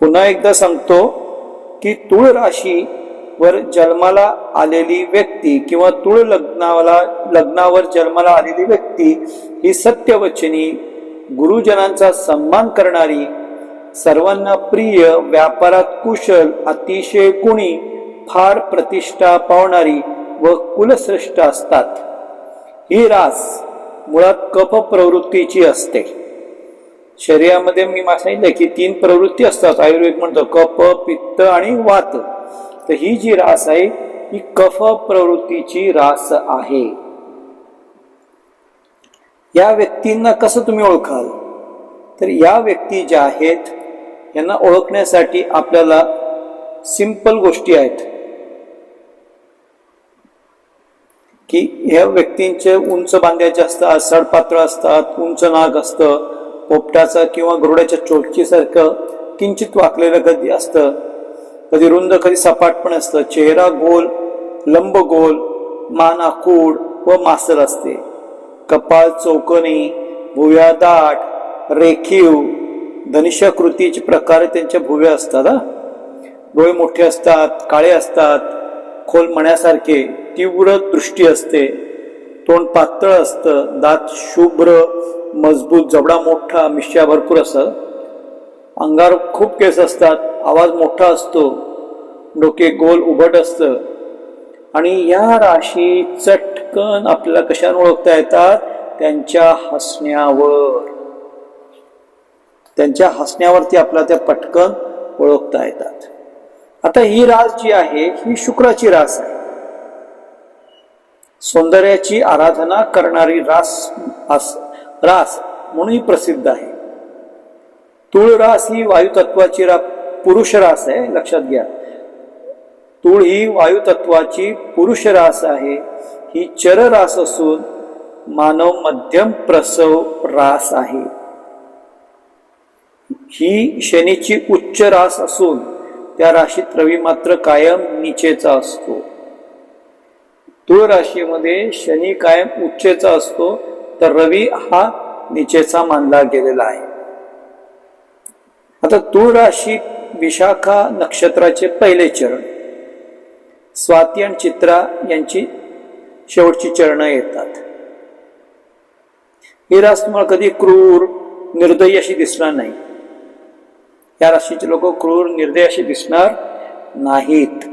पुन्हा एकदा सांगतो की तुळ राशी वर जन्माला आलेली व्यक्ती किंवा तुळ लग्नाला लग्नावर जन्माला आलेली व्यक्ती ही सत्यवचनी गुरुजनांचा सन्मान करणारी सर्वांना प्रिय व्यापारात कुशल अतिशय गुणी फार प्रतिष्ठा पावणारी व कुलश्रेष्ठ असतात. ही रास मुळात कप प्रवृत्तीची असते. शरीरामध्ये मी मला सांगितलं की तीन प्रवृत्ती असतात आयुर्वेद म्हणतो कफ पित्त आणि वात. तर ही जी रास आहे ही कफ प्रवृत्तीची रास आहे. या व्यक्तींना कसं तुम्ही ओळखाल? तर या व्यक्ती ज्या आहेत यांना ओळखण्यासाठी आपल्याला सिंपल गोष्टी आहेत. की ह्या व्यक्तींचे उंच बांध्याचे असतात सडपातळ असतात उंच नाक असतं पोपटाचा किंवा गरुडाच्या चोटकीसारखं किंचित वाकलेलं कधी असतं. कधी रुंद कधी सपाट पण असतं. चेहरा गोल लंब गोल मान आकूड व मासर असते. कपाळ चौकणी भुव्या दाट रेखीव धनुष्याकृतीचे प्रकार त्यांच्या भुव्या असतात हा. डोळे मोठे असतात काळे असतात खोल मण्यासारखे तीव्र दृष्टी असते तोंड पातळ असतं दात शुभ्र मजबूत जबडा मोठा मिश्या भरपूर असतात. अंगावर खूप केस असतात आवाज मोठा असतो डोके गोल उभट असतं. आणि या राशी चटकन आपल्याला कशाने ओळखता येतात? त्यांच्या हसण्यावर. त्यांच्या हसण्यावरती आपल्याला त्या पटकन ओळखता येतात. आता ही रास जी आहे ही शुक्राची रास आहे. सौंदर्याची आराधना करणारी रास अस रास म्हणूनही प्रसिद्ध आहे. तुळ रास ही वायुतत्वाची रा पुरुष रास आहे लक्षात घ्या. तुळ ही वायुतत्वाची पुरुष रास आहे. ही चर रास असून मानव मध्यम प्रसव रास आहे. ही शनीची उच्च रास असून त्या राशीत रवी मात्र कायम निचेचा असतो. तुळ राशीमध्ये शनी कायम उच्चेचा असतो. तर रवी हा निचेचा मानला गेलेला आहे. आता तूळ राशी विशाखा नक्षत्राचे पहिले चरण. स्वाती आणि चित्रा यांची शेवटची चरण येतात. ही रास तुम्हाला कधी क्रूर निर्दयी अशी दिसणार नाही. या राशीचे लोक क्रूर निर्दयी अशी दिसणार नाहीत.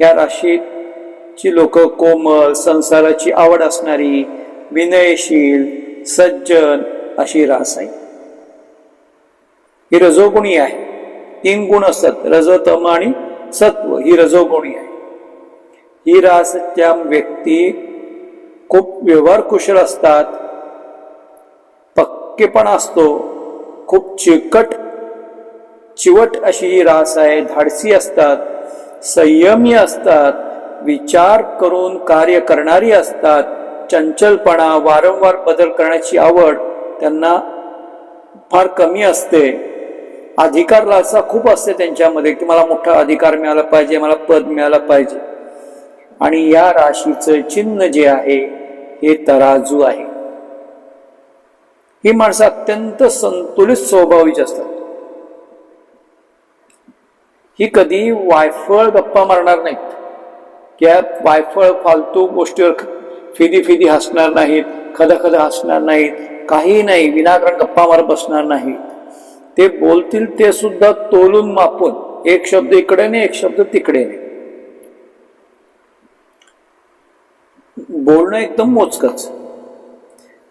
या राशीची लोक कोमल संसाराची आवड असणारी विनयशील सज्जन अशी रास आहे. ही रजोगुणी आहे. तीन गुण असतात रजतम आणि सत्व ही रजोगुणी आहे. ही रास त्या व्यक्ती खूप व्यवहार कुशल असतात पक्केपणा असतो खूप चिकट चिवट अशी ही रास आहे. धाडसी असतात संयमी असतात विचार करून कार्य करणारी असतात चंचलपणा वारंवार बदल करण्याची आवड त्यांना फार कमी असते. अधिकार लालसा खूप असते त्यांच्यामध्ये की मला मोठा अधिकार मिळाला पाहिजे मला पद मिळालं पाहिजे. आणि या राशीचं चिन्ह जे आहे हे तराजू आहे. ही माणसं अत्यंत संतुलित स्वभाविक असतात. ही कधी वायफळ गप्पा मारणार नाहीत. किंवा वायफळ फालतू गोष्टीवर फिदी फिदी हसणार नाहीत खद खद हसणार नाहीत काही नाही विनाकारण गप्पा मारत बसणार नाहीत ते बोलतील ते सुद्धा तोलून मापून एक शब्द इकडे नाही एक शब्द तिकडे नाही बोलणं एकदम मोजकच.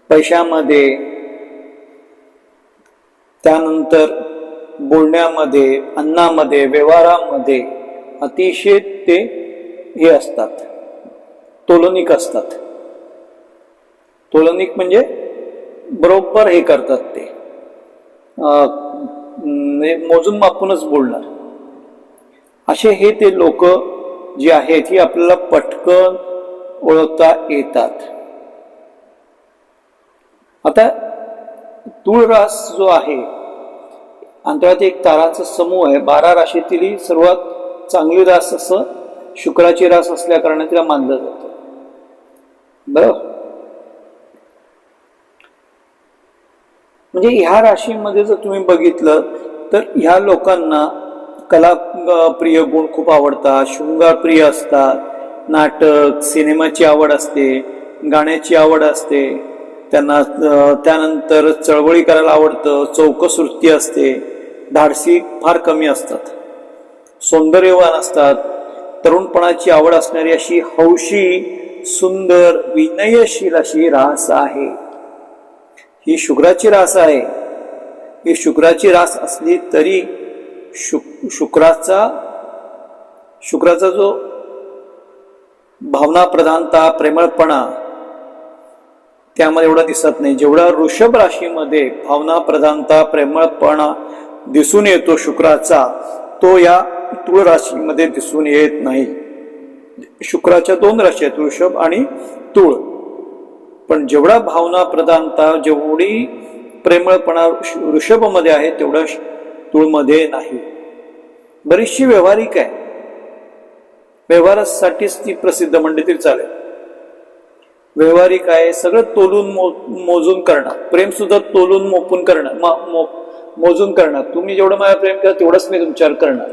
पैशामध्ये त्यानंतर बोलण्यामध्ये अन्नामध्ये व्यवहारामध्ये अतिशय ते हे असतात तोलनिक असतात. तोलनिक म्हणजे बरोबर हे करतात ते. म्हणजे मोजून मापूनच बोलणार. असे हे ते लोक जे आहेत ही आपल्याला पटकन ओळखता येतात. आता तुळरास जो आहे अंतरात एक तारांचा समूह आहे. बारा राशीतील सर्वात चांगली रास असं शुक्राची रास असल्या कारणाने तिला मानलं जातं. बरोबर? म्हणजे ह्या राशीमध्ये जर तुम्ही बघितलं तर ह्या लोकांना कला प्रिय गुण खूप आवडतात. शृंगार प्रिय असतात. नाटक सिनेमाची आवड असते. गाण्याची आवड असते. त्यांना त्यानंतर चळवळी करायला आवडतं. चौकसृत्ती असते. धाडसी फार कमी असतात. सौंदर्यवान असतात. तरुणपणाची आवड असणारी अशी हौशी सुंदर विनयशील अशी रास आहे. ही शुक्राची रास आहे. ही शुक्राची रास असली तरी शुक शुक्राचा शुक्राचा जो भावना प्रधानता प्रेमळपणा त्यामध्ये एवढा दिसत नाही. जेवढा वृषभ राशीमध्ये भावना प्रधानता प्रेमळपणा दिसून येतो शुक्राचा तो या तुळ राशीमध्ये दिसून येत नाही. शुक्राच्या दोन राशी आहेत वृषभ आणि तुळ. पण जेवढा भावना प्रधानता जेवढी प्रेमळपणा ऋषभमध्ये आहे तेवढा तुळमध्ये नाही. बरीचशी व्यवहारिक आहे. व्यवहारासाठीच ती प्रसिद्ध म्हणली तरी चालेल. व्यवहारिक आहे सगळं तोलून मो मोजून करणं प्रेम सुद्धा तोलून मोपून करणं मो- मोजून करणं तुम्ही जेवढं माझ्या प्रेम केलं तेवढंच मी तुमच्यावर करणार.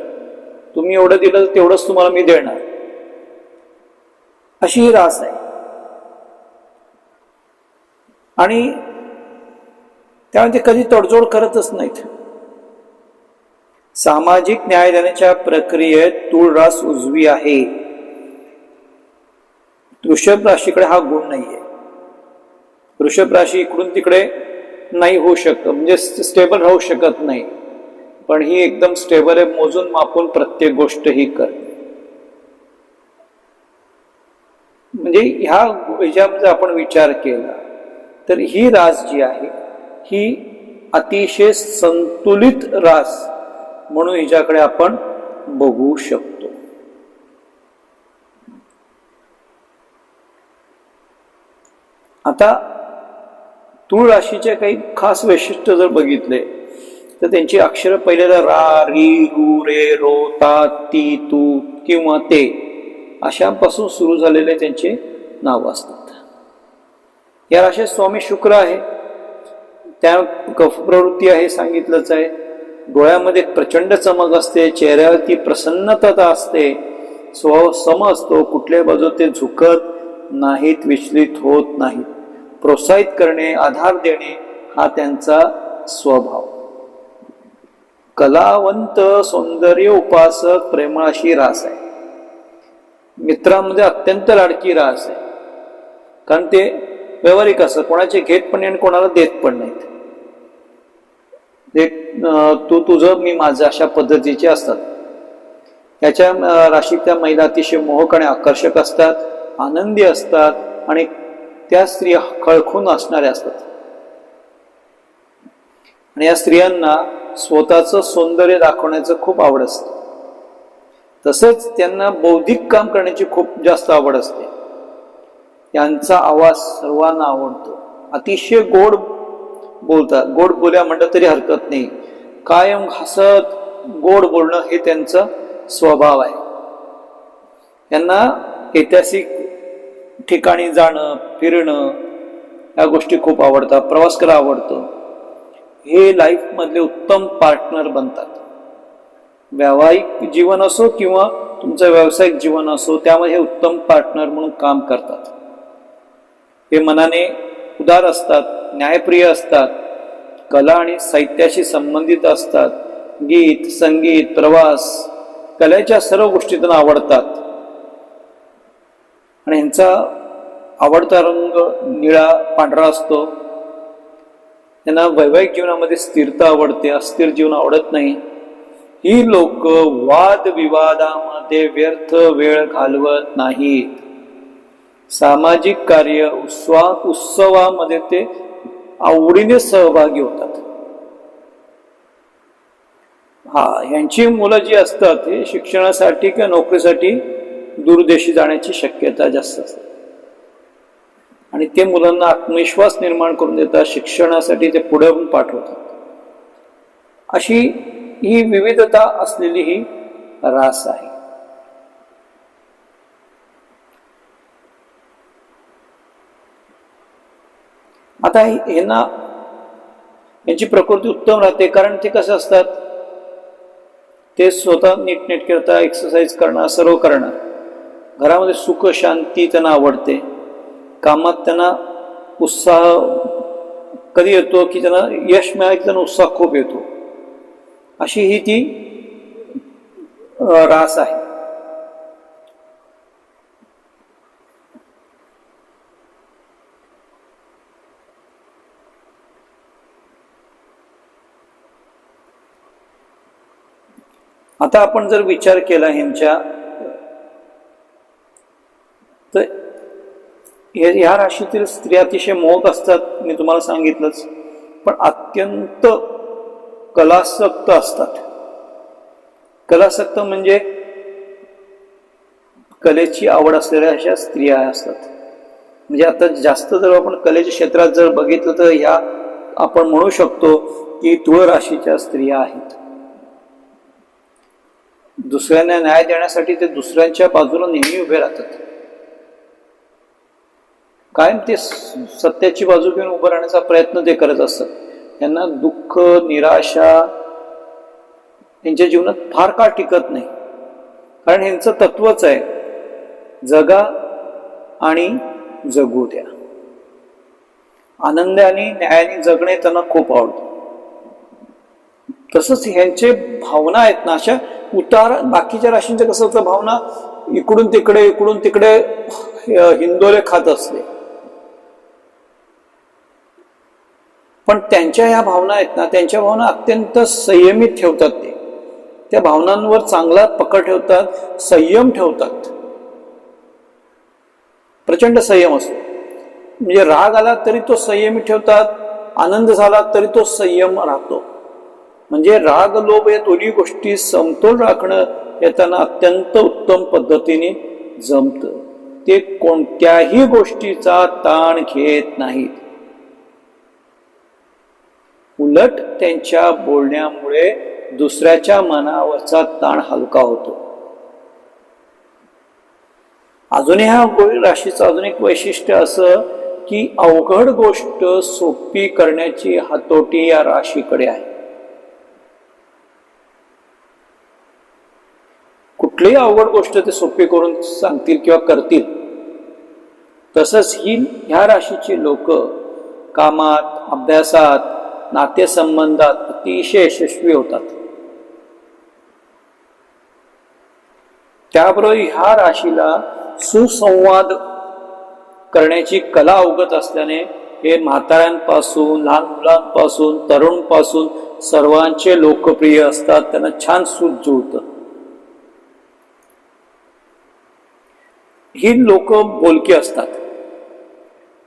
तुम्ही एवढं दिलं तेवढंच तुम्हाला मी देणार. अशी ही रास आहे. आणि त्यामध्ये कधी तडजोड करतच नाहीत. सामाजिक न्याय देण्याच्या प्रक्रियेत तुळरास उजवी आहे. वृषभ राशीकडे हा गुण नाहीये. वृषभ राशी इकडून तिकडे नाही होऊ शकत म्हणजे स्टेबल राहू शकत नाही. पण ही एकदम स्टेबल आहे मोजून मापून प्रत्येक गोष्ट ही करते म्हणजे ह्या ह्याच्यामध्ये आपण विचार केला. तर ही रास जी आहे ही अतिशय संतुलित रास म्हणून हिच्याकडे आपण बघू शकतो. आता तूळ राशीचे काही खास वैशिष्ट्य जर बघितले तर त्यांची अक्षरं पहिल्यांदा रा री रु रे रो ता ती तू किंवा ते अशापासून सुरू झालेले त्यांचे नाव असतात. या राशीत स्वामी शुक्र आहे. त्या कफ प्रवृत्ती आहे सांगितलंच आहे. डोळ्यामध्ये प्रचंड चमक असते चेहऱ्यावरती प्रसन्नता असते. स्वभाव सम असतो कुठल्या बाजू ते झुकत नाहीत विचलित होत नाहीत. प्रोत्साहित करणे आधार देणे हा त्यांचा स्वभाव. कलावंत सौंदर्य उपासक प्रेमाशी रास आहे. मित्रांमध्ये अत्यंत लाडकी रास आहे. कारण ते व्यावहारिक असतात कोणाचे घेत पण नाही आणि कोणाला देत पण नाहीत. तू तुझं मी माझं अशा पद्धतीचे असतात. याच्या राशीत राशीतल्या महिला अतिशय मोहक आणि आकर्षक असतात आनंदी असतात आणि त्या स्त्रिया खळखून असणाऱ्या असतात. आणि या स्त्रियांना स्वतःचं सौंदर्य दाखवण्याचं खूप आवड असते. तसंच त्यांना बौद्धिक काम करण्याची खूप जास्त आवड असते. यांचा आवाज सर्वांना आवडतो. अतिशय गोड बोलतात गोड बोल्या म्हणलं तरी हरकत नाही. कायम हसत गोड बोलणं हे त्यांचं स्वभाव आहे. यांना ऐतिहासिक ठिकाणी जाणं फिरणं या गोष्टी खूप आवडतात प्रवास करायला आवडतो. हे लाईफमधले उत्तम पार्टनर बनतात. व्यावहारिक जीवन असो किंवा तुमचं व्यावसायिक जीवन असो त्यामध्ये हे उत्तम पार्टनर म्हणून काम करतात. हे मनाने उदार असतात न्यायप्रिय असतात कला आणि साहित्याशी संबंधित असतात गीत संगीत प्रवास कलेच्या सर्व गोष्टी त्यांना आवडतात. आणि ह्यांचा आवडता रंग निळा पांढरा असतो. त्यांना वैवाहिक जीवनामध्ये स्थिरता आवडते अस्थिर जीवन आवडत नाही. ही लोक वादविवादामध्ये व्यर्थ वेळ घालवत नाहीत. सामाजिक कार्य उत्सवा उत्सवामध्ये ते आवडीने सहभागी होतात. हा यांची मुलं जी असतात हे शिक्षणासाठी किंवा नोकरीसाठी दूरदेशी जाण्याची शक्यता जास्त असते. आणि ते मुलांना आत्मविश्वास निर्माण करून देतात शिक्षणासाठी ते पुढे पण पाठवतात. अशी ही विविधता असलेली ही रास आहे. आता ह्यांना यांची प्रकृती उत्तम राहते कारण ते कसं असतात? ते स्वतः नीटनेट करता एक्सरसाइज करणं सर्व करणं घरामध्ये सुख शांती त्यांना आवडते. कामात त्यांना उत्साह कधी येतो की त्यांना यश मिळालं की त्यांना उत्साह खूप येतो. अशी ही ती रास आहे. आता आपण जर विचार केला ह्यांच्या तर ह्या राशीतील स्त्रिया अतिशय मोहक असतात मी तुम्हाला सांगितलंच. पण अत्यंत कलासक्त असतात. कलासक्त म्हणजे कलेची आवड असलेल्या अशा स्त्रिया असतात. म्हणजे आता जास्त जर आपण कलेच्या क्षेत्रात जर बघितलं तर ह्या आपण म्हणू शकतो की तुळ राशीच्या स्त्रिया आहेत. दुसऱ्यांना न्याय देण्यासाठी ते दुसऱ्यांच्या बाजूला नेहमी उभे राहतात. कायम ते सत्याची बाजू घेऊन उभं राहण्याचा प्रयत्न ते करत असतात. त्यांना दुःख निराशा त्यांच्या जीवनात फार काळ टिकत नाही. कारण ह्यांचं तत्वच आहे जगा आणि जगू द्या. आनंदाने न्यायाने जगणे त्यांना खूप आवडतं. तसंच ह्यांचे भावना आहेत ना अशा उतार बाकीच्या राशींचं कसं होतं भावना इकडून तिकडे इकडून तिकडे हिंदोले खात असते पण त्यांच्या ह्या भावना आहेत ना त्यांच्या भावना अत्यंत संयमित ठेवतात ते. त्या भावनांवर चांगला पकड ठेवतात संयम ठेवतात. प्रचंड संयम असतो. म्हणजे राग आला तरी तो संयमी ठेवतात आनंद झाला तरी तो संयम राहतो. म्हणजे राग लोभ या दोन्ही गोष्टी समतोल राखणं हे त्यांना अत्यंत उत्तम पद्धतीने जमतं. ते कोणत्याही गोष्टीचा ताण घेत नाहीत. उलट त्यांच्या बोलण्यामुळे दुसऱ्याच्या मनावरचा ताण हलका होतो. अजूनही ह्या गो- राशीचं अजून एक वैशिष्ट्य असं की अवघड गोष्ट सोपी करण्याची हातोटी या राशीकडे आहे. कुठलीही अवघड गोष्ट ते सोपी करून सांगतील किंवा करतील तसंच ही ह्या राशीची लोक कामात अभ्यासात नातेसंबंधात अतिशय यशस्वी होतात. त्याबरोबर ह्या राशीला सुसंवाद करण्याची कला अवगत असल्याने हे म्हाताऱ्यांपासून लहान मुलांपासून तरुणपासून सर्वांचे लोकप्रिय असतात त्यांना छान सूत जुळतं. ही लोक बोलकी असतात.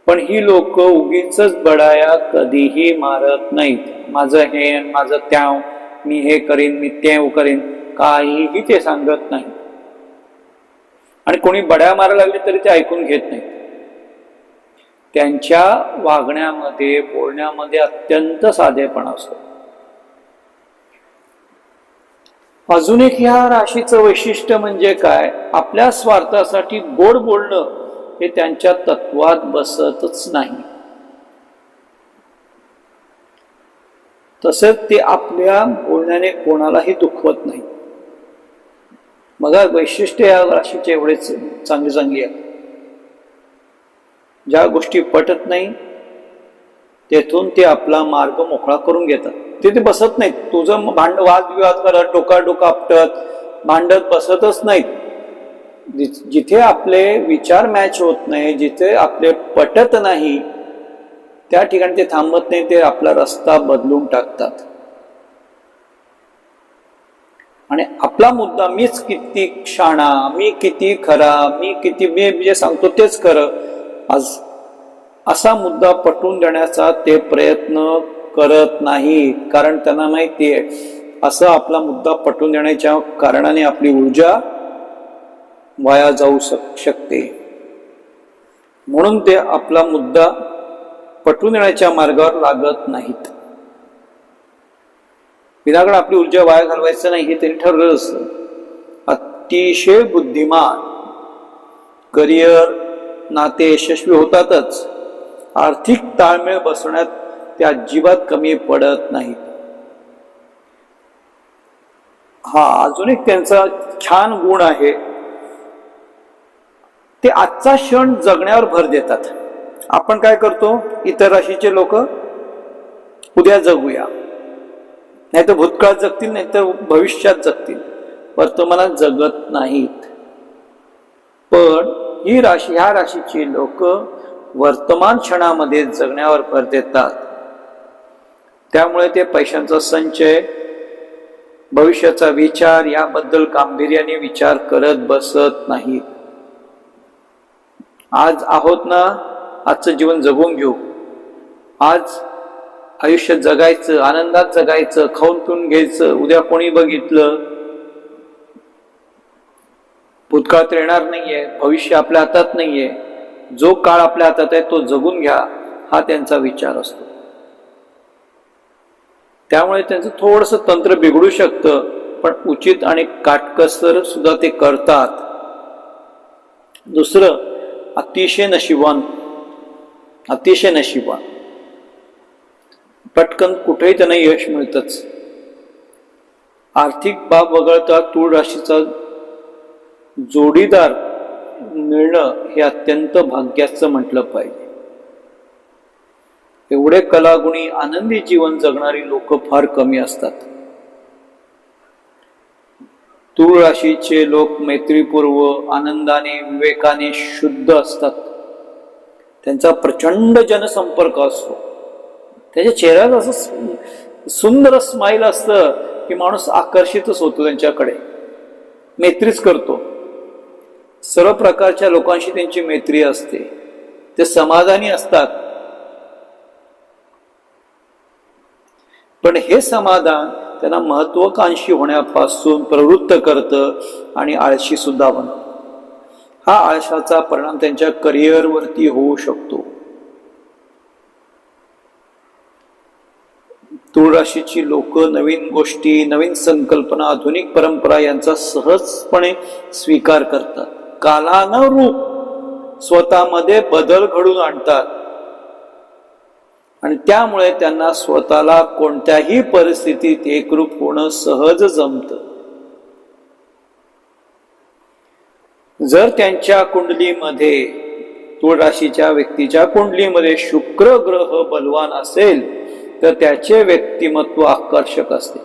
पण ही लोक उगीच बडाया कधीही मारत नाहीत. माझं हे आणि माझं त्याव मी हे करीन मी ते करीन काहीही ते सांगत नाही आणि कोणी बड्या मारायला लागले तरी ते ऐकून घेत नाहीत. त्यांच्या वागण्यामध्ये बोलण्यामध्ये अत्यंत साधेपणा असतो. अजून एक ह्या राशीचं वैशिष्ट्य म्हणजे काय? आपल्या स्वार्थासाठी गोड बोलणं हे त्यांच्या तत्वात बसतच नाही. तसेच ते आपल्या बोलण्याने कोणालाही दुखवत नाही. बघा वैशिष्ट्य या राशीचे एवढेच चांगली चांगली आहे ज्या गोष्टी पटत नाही तेथून ते आपला मार्ग मोकळा करून घेतात. ते ते बसत नाहीत. तुझं भांड वादविवाद करत डोका डोका आपटत भांडत बसतच नाहीत. जिथे आपले विचार मॅच होत नाही जिथे आपले पटत नाही त्या ठिकाणी ते थांबत नाही ते आपला रस्ता बदलून टाकतात. आणि आपला मुद्दा मीच किती क्षणा मी किती खरा मी किती मी जे सांगतो तेच खरं. आज असा मुद्दा पटवून देण्याचा ते प्रयत्न करत नाहीत. कारण त्यांना माहिती आहे असं आपला मुद्दा पटवून देण्याच्या कारणाने आपली ऊर्जा वाया जाऊ शक- शकते. म्हणून ते आपला मुद्दा पटवून देण्याच्या मार्गावर लागत नाहीत. विनाकडे आपली ऊर्जा वाया घालवायचं नाही हे त्यांनी ठरलेलं असतं. अतिशय बुद्धिमान करिअर नाते यशस्वी होतातच. आर्थिक ताळमेळ बसवण्यात त्या अजिबात कमी पडत नाहीत. हा अजून एक त्यांचा छान गुण आहे. ते आजचा क्षण जगण्यावर भर देतात. आपण काय करतो? इतर राशीचे लोक उद्या जगूया. नाही तर भूतकाळात जगतील नाही तर भविष्यात जगतील. वर्तमानात जगत नाहीत. पण ही राशी ह्या राशीची लोक वर्तमान क्षणामध्ये जगण्यावर भर देतात. त्यामुळे ते पैशांचा संचय भविष्याचा विचार याबद्दल गांभीर्याने विचार करत बसत नाहीत. आज आहोत ना आजचं जीवन जगून घेऊ. आज आयुष्य जगायचं आनंदात जगायचं खाऊन पिऊन घ्यायचं उद्या कोणी बघितलं. भूतकाळात येणार नाहीये भविष्य आपल्या हातात नाहीये. जो काळ आपल्या हातात आहे तो जगून घ्या हा त्यांचा विचार असतो. त्यामुळे त्यांचं थोडंसं तंत्र बिघडू शकतं पण उचित आणि काटकसर सुद्धा ते करतात. दुसरं अतिशय नशिबान अतिशय नशिबान पटकन कुठेही त्यांना यश मिळतच. आर्थिक बाब वगळता तूळ राशीचा जोडीदार मिळणं हे अत्यंत भाग्याचं म्हटलं पाहिजे. एवढे कलागुणी आनंदी जीवन जगणारी लोक फार कमी असतात. तूळ राशीचे लोक मैत्रीपूर्व आनंदाने विवेकाने शुद्ध असतात. त्यांचा प्रचंड जनसंपर्क असतो. त्याच्या चेहऱ्यात असं सुंदर स्माईल असतं की माणूस आकर्षितच होतो त्यांच्याकडे. मैत्रीच करतो. सर्व प्रकारच्या लोकांशी त्यांची मैत्री असते. ते समाधानी असतात. पण हे समाधान त्यांना महत्वाकांक्षी होण्यापासून प्रवृत्त करतं आणि आळशी सुद्धा बनतं. हा आळशाचा परिणाम त्यांच्या करिअरवरती होऊ शकतो. तुळराशीची लोक नवीन गोष्टी नवीन संकल्पना आधुनिक परंपरा यांचा सहजपणे स्वीकार करतात. कालानुरूप स्वतःमध्ये बदल घडून आणतात. आणि त्यामुळे त्यांना स्वतःला कोणत्याही परिस्थितीत एकरूप होणं सहज जमत. जर त्यांच्या कुंडलीमध्ये तुळराशीच्या व्यक्तीच्या कुंडलीमध्ये शुक्र ग्रह बलवान असेल तर त्याचे व्यक्तिमत्व आकर्षक असते.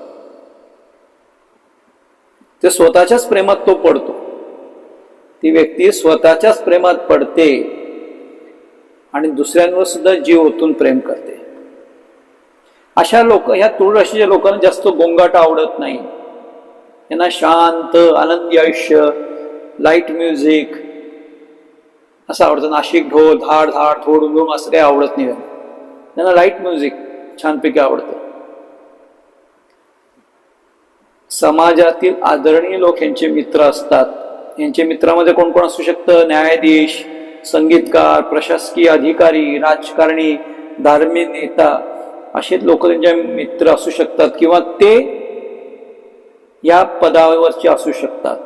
ते स्वतःच्याच प्रेमात तो पडतो. ती व्यक्ती स्वतःच्याच प्रेमात पडते आणि दुसऱ्यांवर सुद्धा जीव ओतून प्रेम करते. अशा लोक ह्या तुळ राशीच्या लोकांना जास्त गोंगाट आवडत नाही. यांना शांत आनंदी आयुष्य लाइट म्युझिक असं आवडतं. नाशिक ढोल धाड धाड थोड धूम असं काही आवडत नाही त्यांना. लाइट म्युझिक छानपैकी आवडतं. समाजातील आदरणीय लोक यांचे मित्र असतात. यांचे मित्रामध्ये कोण कोण असू शकतं? न्यायाधीश संगीतकार प्रशासकीय अधिकारी राजकारणी धार्मिक नेता असे लोक त्यांचे मित्र असू शकतात किंवा ते या पदावरचे असू शकतात.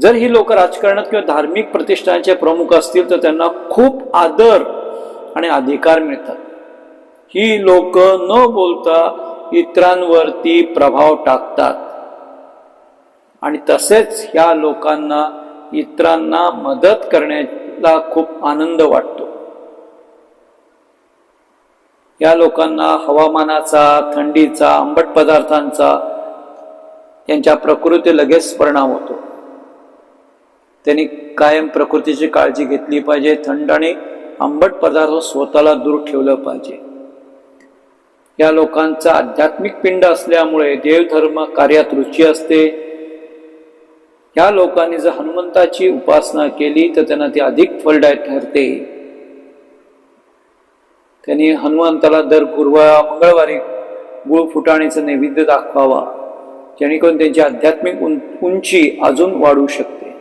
जर ही लोक राजकारणात किंवा धार्मिक प्रतिष्ठानाचे प्रमुख असतील तर त्यांना खूप आदर आणि अधिकार मिळतात. ही लोक न बोलता इतरांवरती प्रभाव टाकतात. आणि तसेच ह्या लोकांना इतरांना मदत करण्याला खूप आनंद वाटतो. या लोकांना हवामानाचा थंडीचा आंबट पदार्थांचा यांच्या प्रकृती लगेच परिणाम होतो. त्यांनी कायम प्रकृतीची काळजी घेतली पाहिजे थंड आणि आंबट पदार्थ स्वतःला दूर ठेवलं पाहिजे. या लोकांचा आध्यात्मिक पिंड असल्यामुळे देवधर्म कार्यात रुची असते. या लोकांनी जर हनुमंताची उपासना केली तर त्यांना ती अधिक फलदायक ठरते. त्यांनी हनुमंताला दर गुरुवार मंगळवारी गुळ फुटाणीचं नैवेद्य दाखवावा जेणेकरून त्यांची आध्यात्मिक उंची अजून वाढू शकते.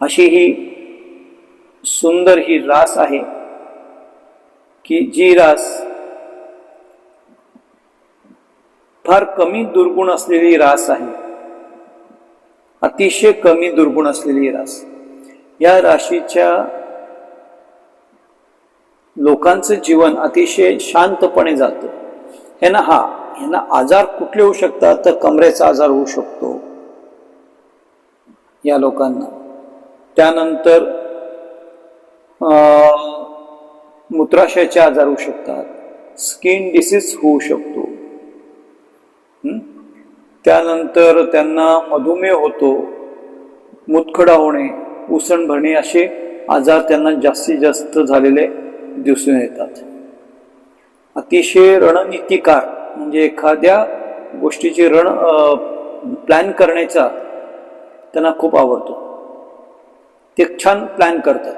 अशी ही सुंदर ही रास आहे की जी रास फार कमी दुर्गुण असलेली रास आहे. अतिशय कमी दुर्गुण असलेली रास या राशीच्या लोकांचं जीवन अतिशय शांतपणे जातं. ह्यांना हा यांना आजार कुठले होऊ शकतात? तर कमरेचा आजार होऊ शकतो. या लोकांना. त्यानंतर मूत्राशयाचे आजार होऊ शकतात. स्किन डिसीज होऊ शकतो. त्यानंतर त्यांना मधुमेह होतो मुतखडा होणे उसण भरणे असे आजार त्यांना जास्तीत जास्त झालेले दिसून येतात. अतिशय रणनीतिकार म्हणजे एखाद्या गोष्टीची रण प्लॅन करण्याचा त्यांना खूप आवडतो. ते छान प्लॅन करतात.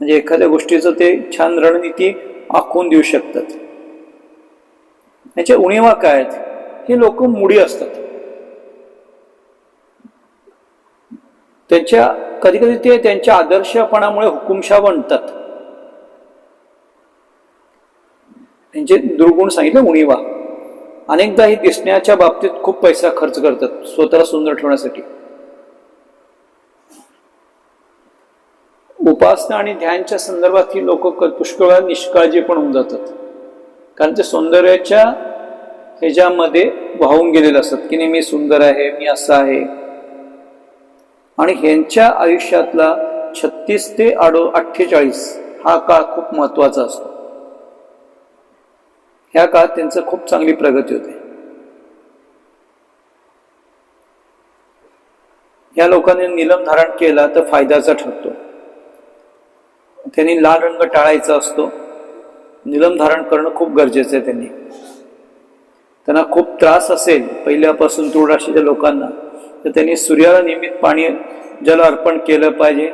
म्हणजे एखाद्या गोष्टीचं ते छान रणनीती आखून देऊ शकतात. याच्या उणीवा काय आहेत? हे लोक मुडी असतात. त्यांच्या कधी कधी ते त्यांच्या आदर्शपणामुळे हुकुमशा बनतात. त्यांचे दुर्गुण सांगितले उणीवा. अनेकदा ही दिसण्याच्या बाबतीत खूप पैसा खर्च करतात स्वतःला सुंदर ठेवण्यासाठी. उपासना आणि ध्यानच्या संदर्भात ही लोक पुष्कळ वेळा निष्काळजी पण होऊन जातात. कारण ते सौंदर्याच्या ह्याच्यामध्ये वाहून गेलेले असतात की नाही मी सुंदर आहे मी असं आहे. आणि ह्यांच्या आयुष्यातला छत्तीस ते आडो अठ्ठेचाळीस हा काळ खूप महत्त्वाचा असतो. ह्या काळात त्यांचं खूप चांगली प्रगती होते. या लोकांनी निलम धारण केला तर फायद्याचा ठरतो. त्यांनी लाल रंग टाळायचा असतो. निलम धारण करणं खूप गरजेचं आहे त्यांनी. त्यांना खूप त्रास असेल पहिल्यापासून तूळ राशीच्या लोकांना तर त्यांनी सूर्याला नियमित पाणी जल अर्पण केलं पाहिजे.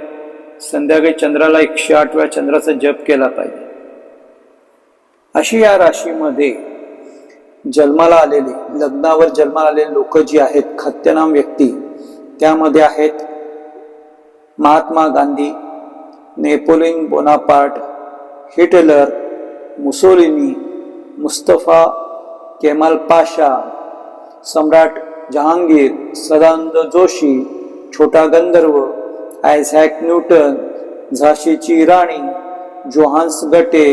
संध्याकाळी चंद्राला एकशे आठ वेळा चंद्राचा जप केला पाहिजे. अशी या राशीमध्ये जन्माला आलेले लग्नावर जन्माला आलेले लोक जी आहेत खत्यनाम व्यक्ती त्यामध्ये आहेत Mahatma Gandhi Napoleon Bonaparte Hitler Mussolini Mustafa Kemal Pasha सम्राट जहांगीर सदानंद जोशी छोटा गंधर्व आयझॅक न्यूटन झाशीची राणी Johannes Goethe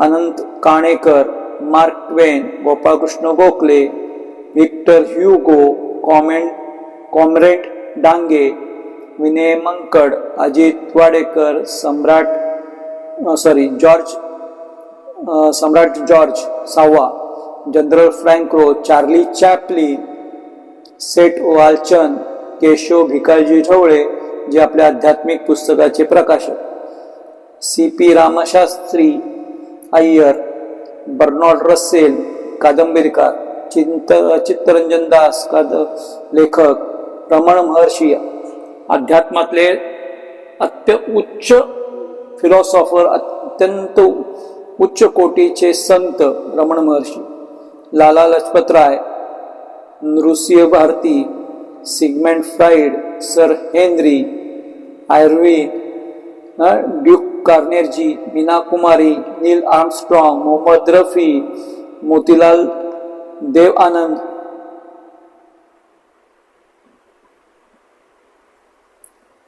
Anant Kanekar Mark Twain Gopalkrishna Gokhale Victor Hugo comment comrade Dange Vinay Mankad Ajit Wadekar सम्राट सॉरी जॉर्ज सम्राट जॉर्ज सावा. General Franco Charlie Chaplin Seth Walchand Keshav Bhikaji Dhawale जे आपल्या आध्यात्मिक पुस्तकाचे प्रकाशक. C P Ramaswami Iyer Bertrand Russell कादंबरीकार चिंत चित्तरंजन दास काद लेखक रमण महर्षी अध्यात्मातले अत्य उच्च फिलॉसॉफर अत्यंत उच्च कोटीचे संत Ramana Maharshi. Lala Lajpat Rai, Nrusinha Bharati, Sigmund Freud, Sir Henry, Ayurveda Duke Carnegie, Meena Kumari, Neil Armstrong, Mohammed Rafi, Motilal Dev Anand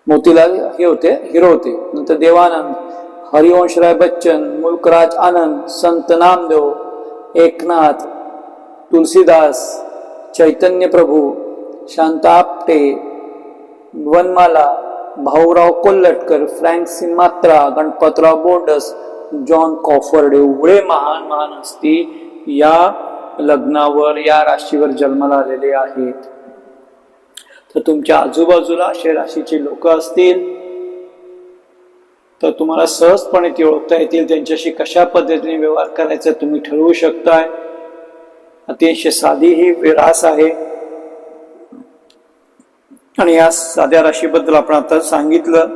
Motilal हे होते, हिरो होते, नंतर Devanand Harivanshrai Bachchan, Mulk Raj Anand, Sant Namdev, Eknath Tulsidas Chaitanya Prabhu Shanta Apte Vanmala Bhaurao Kolhatkar Frank Sinatra Ganpatrao Bodas Joan Crawford एवढे महान महान हस्ती या लग्नावर या राशीवर जन्माला आलेले आहेत. तर तुमच्या आजूबाजूला असे राशीचे लोक असतील तर तुम्हाला सहजपणे ते ओळखता येतील त्यांच्याशी कशा पद्धतीने व्यवहार करायचा तुम्ही ठरवू शकताय. अतिशय साधी ही रास आहे. आणि या साध्या राशीबद्दल आपण आता सांगितलं.